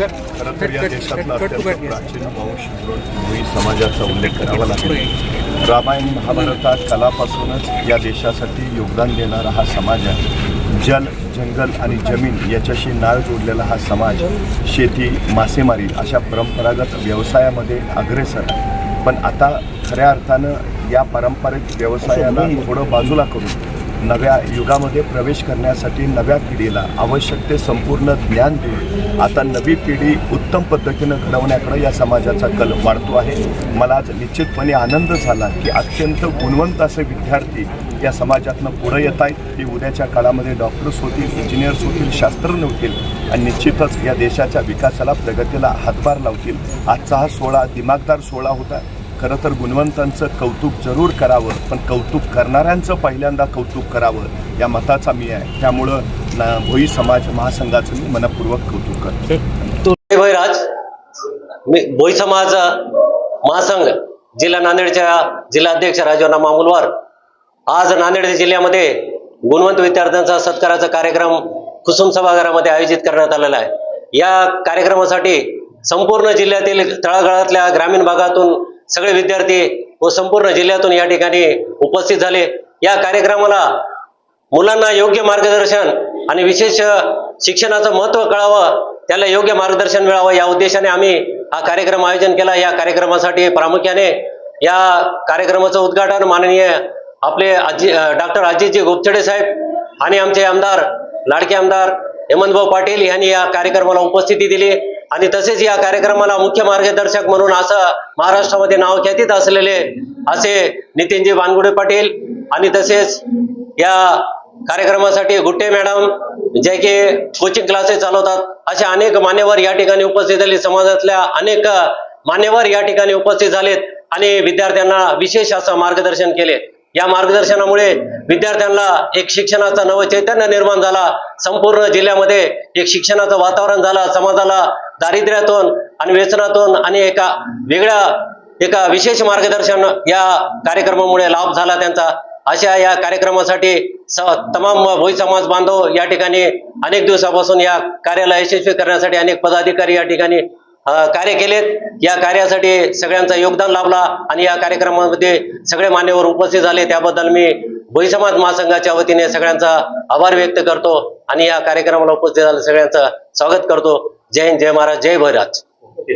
तर या देशातला अत्यंत प्राचीन वंश भोई समाजाचा उल्लेख करावा लागेल. रामायण महाभारतात कलापासूनच या देशासाठी योगदान देणारा हा समाज आहे. जल जंगल आणि जमीन याच्याशी नाळ जोडलेला हा समाज शेती मासेमारी अशा परंपरागत व्यवसायामध्ये अग्रेसर आहे. पण आता खऱ्या अर्थानं या पारंपरिक व्यवसायाला थोडं बाजूला करून नव्या युगामध्ये प्रवेश करण्यासाठी नव्या पिढीला आवश्यक ते संपूर्ण ज्ञान देऊन आता नवी पिढी उत्तम पद्धतीनं घडवण्याकडे या समाजाचा कल वाढतो आहे. मला आज निश्चितपणे आनंद झाला की अत्यंत गुणवंत असे विद्यार्थी या समाजातनं पुढं येत आहेत. ते उद्याच्या काळामध्ये डॉक्टर्स होतील इंजिनियर्स होतील शास्त्रज्ञ होतील आणि निश्चितच या देशाच्या विकासाला प्रगतीला हातभार लावतील. आजचा हा सोहळा दिमागदार सोहळा होता. खरं तर गुणवंतांचं कौतुक जरूर करावं पण कौतुक करणाऱ्यांचं पहिल्यांदा कौतुक करावं या मताचा मी आहे. त्यामुळं भोई समाज महासंघाचं मी मनपूर्वक कौतुक करतो भैराज मी भोई समाज महासंघ जिल्हा नांदेडच्या जिल्हा अध्यक्ष राजवना मामुलवार आज नांदेड जिल्ह्यामध्ये गुणवंत विद्यार्थ्यांचा सत्काराचा कार्यक्रम कुसुम सभागारामध्ये आयोजित करण्यात आलेला आहे. या कार्यक्रमासाठी संपूर्ण जिल्ह्यातील तळागाळातल्या ग्रामीण भागातून सगळे विद्यार्थी व संपूर्ण जिल्ह्यातून या ठिकाणी उपस्थित झाले. या कार्यक्रमाला मुलांना योग्य मार्गदर्शन आणि विशेष शिक्षणाचं महत्त्व कळावं त्याला योग्य मार्गदर्शन मिळावं या उद्देशाने आम्ही हा कार्यक्रम आयोजन केला. या कार्यक्रमासाठी प्रामुख्याने या कार्यक्रमाचं उद्घाटन माननीय आपले आजी डॉक्टर अजितजी गोपछडे साहेब आणि आमचे आमदार लाडके आमदार हेमंतभाऊ पाटील यांनी या कार्यक्रमाला उपस्थिती दिली. आणि तसेच या कार्यक्रमाला मुख्य मार्गदर्शक म्हणून असं महाराष्ट्रामध्ये नाव ख्यातीत असलेले असे नितीनजी बानगुडे पाटील आणि तसेच या कार्यक्रमासाठी गुट्टे मॅडम जे की कोचिंग क्लासेस चालवतात असे अनेक मान्यवर या ठिकाणी उपस्थित झाले. समाजातल्या अनेक मान्यवर या ठिकाणी उपस्थित झालेत आणि विद्यार्थ्यांना विशेष असं मार्गदर्शन केले. या मार्गदर्शनामुळे विद्यार्थ्यांना एक शिक्षणाचा नव चैतन्य निर्माण झाला. संपूर्ण जिल्ह्यामध्ये एक शिक्षणाचं वातावरण झालं. समाजाला दारिद्र्यातून आणि व्यसनातून आणि एका वेगळ्या एका विशेष मार्गदर्शन या कार्यक्रमामुळे लाभ झाला त्यांचा. अशा या कार्यक्रमासाठी स तमाम भोई समाज बांधव या ठिकाणी अनेक दिवसापासून या कार्याला यशस्वी करण्यासाठी अनेक पदाधिकारी या ठिकाणी कार्य केलेत. या कार्यासाठी सगळ्यांचा योगदान लाभला आणि या कार्यक्रमामध्ये सगळे मान्यवर उपस्थित झाले. त्याबद्दल मी भोईसमाज महासंघाच्या वतीने सगळ्यांचा आभार व्यक्त करतो आणि या कार्यक्रमाला उपस्थित झाले सगळ्यांचं स्वागत करतो. जय हिंद जय महाराज जय भैराज